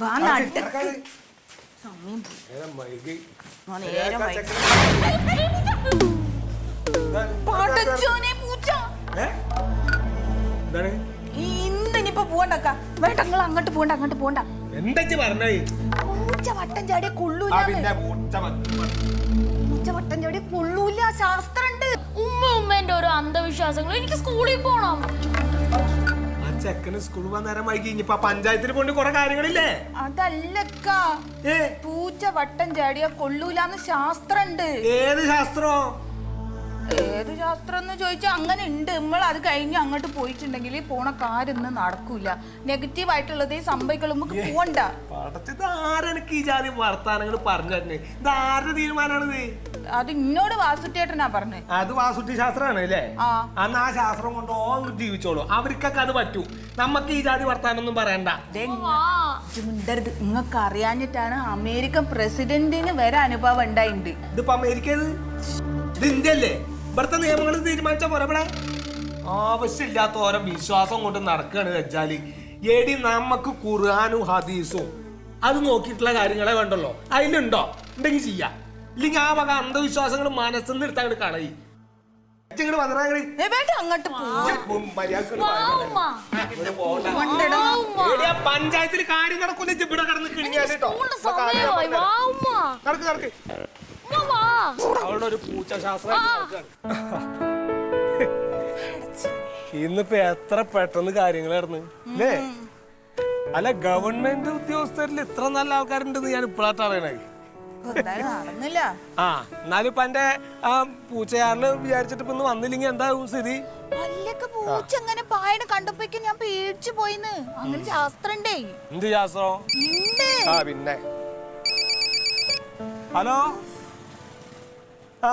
വാ സമയം. നേരം വൈകി. പടച്ചോനെ പൂച്ച? ഇന്ന് ഇനിയിപ്പോ പോണ്ടക്ക വേണ്ട നിങ്ങൾ അങ്ങോട്ട് പോണ്ട അങ്ങോട്ട് പോണ്ട. എന്താ ഇജ്ജ് പറഞ്ഞേ? പൂച്ച വട്ടം ചാടിയ ആ കൊള്ളൂല പിന്നെ പൂച്ച പൂച്ച വട്ടം ചാടിയ കൊള്ളൂല ശാസ്ത്രണ്ട്. ഉമ്മ ഉമ്മേന്റെ ഓരോ അന്ധവിശ്വാസങ്ങൾ എനിക്ക് സ്കൂളിൽ പോണം. ചെക്കന് സ്കൂൾ പോകാൻ നേരം വൈകി. ഇനിയിപ്പോ പഞ്ചായത്തിൽ പോണ്ട് കുറെ കാര്യങ്ങളില്ലേ? അതല്ലക്ക. ഏ? പൂച്ച വട്ടം ചാടിയ കൊള്ളൂലാന്ന് ശാസ്ത്രണ്ട്. ഏത് ശാസ്ത്രോ? ശാസ്ത്രം എന്ന് ചോദിച്ചാൽ അങ്ങനെ ഉണ്ട് നമ്മൾ അത് കഴിഞ്ഞ് അങ്ങോട്ട് പോയിട്ടുണ്ടെങ്കിൽ പോണ കാര്യമൊന്നും നടക്കൂല. നെഗറ്റീവ് ആയിട്ടുള്ളതേ സംഭവിക്കുള്ളൂ. നമുക്ക് പോണ്ട പടച്ചത് ആരെനിക്ക് ഈ ജാതി വർത്താനങ്ങൾ പറഞ്ഞു തന്നെ ഇത് ആരുടെ തീരുമാനമാണിത് അത് ഇന്നോട് വാസുട്ടേട്ടനാ പറഞ്ഞത് അത് വാസുട്ടി ശാസ്ത്രമാണ് അല്ലേ? ആ. അന്ന് ആ ശാസ്ത്രം കൊണ്ട് ഓ ജീവിച്ചോളൂ. അവർക്കൊക്കെ അത് പറ്റൂ. നമുക്ക് ഈ ജാതി വർത്താനം ഒന്നും പറയണ്ട മിണ്ടരുത്. നിങ്ങൾക്ക് അറിയാഞ്ഞിട്ടാണ് അമേരിക്കൻ പ്രസിഡന്റിന് വരെ അനുഭവം ഉണ്ടായിട്ടുണ്ട് ഇതിപ്പോ അമേരിക്കയിൽ ഇത് ഇത് ഇന്ത്യ അല്ലേ ഇവിടുത്തെ നിയമങ്ങൾ തീരുമാനിച്ച പോരാ ഇവിടെ? ആവശ്യമില്ലാത്ത ഓരോ വിശ്വാസം കൊണ്ട് നടക്കുകയാണ് വെച്ചാൽ. എടി നമുക്ക് ഖുർആാനും ഹദീസും. അത് നോക്കിയിട്ടുള്ള കാര്യങ്ങളെ വേണ്ടല്ലോ അതിലുണ്ടോ? ഉണ്ടെങ്കിൽ ചെയ്യാ. ഇല്ലെങ്കിൽ ആ വക അന്ധവിശ്വാസങ്ങൾ മനസ്സിൽ നിന്ന് എടുത്താൽ കളയി. പഞ്ചായത്തിൽ കാര്യം നടക്കുന്ന ഇവിടെ കടന്ന് ഉമ്മ. നടക്ക് നടക്ക്. അവളുടെ ഒരു ഇന്നിപ്പോ എത്ര പെട്ടെന്ന് കാര്യങ്ങൾ നടന്ന്. അല്ലേ അല്ല ഗവൺമെന്റ് ഉദ്യോഗസ്ഥരിൽ ഇത്ര നല്ല ആൾക്കാരുണ്ടെന്ന് ഞാൻ ഇപ്പോഴാട്ട് അറിയണേ ആ എന്നാലും ഇപ്പൊ എന്റെ ആ പൂച്ചയാറിന് വിചാരിച്ചിട്ട് ഇപ്പൊ വന്നില്ലെങ്കി വന്നില്ലെങ്കിൽ എന്താകും സ്ഥിതി? അല്ലൊക്കെ പൂച്ച എങ്ങനെ പായണ കണ്ടപ്പോഴേക്കും ഞാൻ പേടിച്ചു പോയിന്ന്. അങ്ങനെ ശാസ്ത്രണ്ടേ? എന്ത് ശാസ്ത്രം? ഉണ്ട് ആ പിന്നെ. ഹലോ? ആ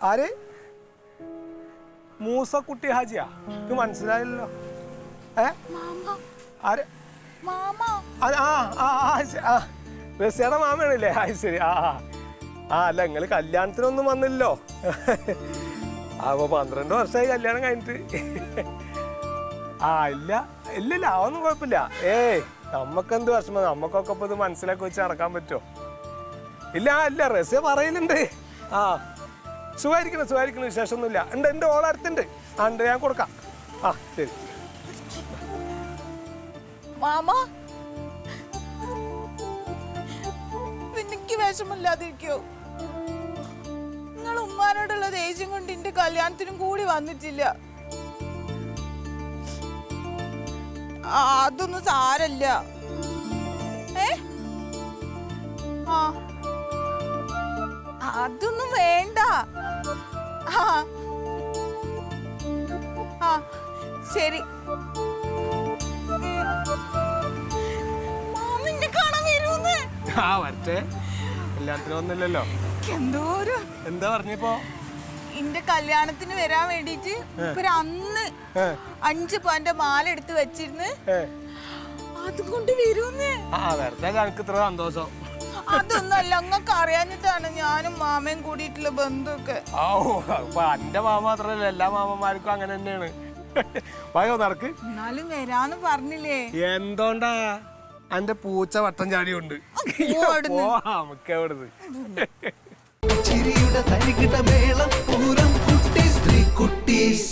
ആര്? മൂസക്കുട്ടി ഹാജിയാ? ഇത് മനസ്സിലായല്ലോ ഏ? ആര്? ആ ആ ആ ആ റസിയുടെ മാമയാണല്ലേ? ആ ശരി. ആ ആ. ആ അല്ല നിങ്ങൾ കല്യാണത്തിനൊന്നും വന്നില്ലല്ലോ. അപ്പൊ പന്ത്രണ്ട് വർഷമായി കല്യാണം കഴിഞ്ഞിട്ട്. ആ ഇല്ല. ഇല്ലില്ല അതൊന്നും കുഴപ്പമില്ല. ഏയ് നമ്മക്കെന്ത് വിഷമം? നമ്മക്കൊക്കെ ഇപ്പൊ ഇത് മനസ്സിലാക്കി വെച്ച് നടക്കാൻ പറ്റുമോ ഇല്ല ഇല്ല റസിയ പറയലുണ്ട് ആ സുഖമായിരിക്കണം സുഖമായിരിക്കണം വിശേഷമൊന്നുമില്ല. ഉണ്ട് എന്റെ ഓളടുത്തുണ്ട് ആ ഉണ്ട് ഞാൻ കൊടുക്കാം. ആ ശരി. മാമ? എനിക്ക് വിഷമില്ലാതിരിക്കോ നിങ്ങൾ ഉമ്മാനോടുള്ള ദേഷ്യം കൊണ്ട് എന്റെ കല്യാണത്തിനും കൂടി വന്നിട്ടില്ല. അതൊന്നും സാരല്ല. ഏ? ആ. ശരി. ആ വരട്ടെ. എന്തോ ഒരു എന്താ പറഞ്ഞപ്പോ? എന്റെ കല്യാണത്തിന് വരാൻ വേണ്ടിട്ട് ഇവർ അന്ന് അഞ്ച് പവന്റെ മാല എടുത്ത് വെച്ചിരുന്ന്. അതും കൊണ്ട് ആ വെറുതെ എനിക്ക് ഇത്ര സന്തോഷം. അതൊന്നല്ല അങ്ങക്ക് അറിയാഞ്ഞിട്ടാണ് ഞാനും മാമയും കൂടിയിട്ടുള്ള ബന്ധമൊക്കെ ഓ അപ്പൊ എന്റെ മാമ മാത്രല്ല എല്ലാ മാമന്മാർക്കും അങ്ങനെ തന്നെയാണ്. വായോ നടക്ക്. എന്നാലും വരാന്ന് പറഞ്ഞില്ലേ? എന്തോണ്ടാ അന്റെ പൂച്ച വട്ടം ചാടിയുണ്ട്. ചിരിയുടെ തരികിട മേളം പൂരം കുട്ടി സ്ത്രീ കുട്ടീസ്.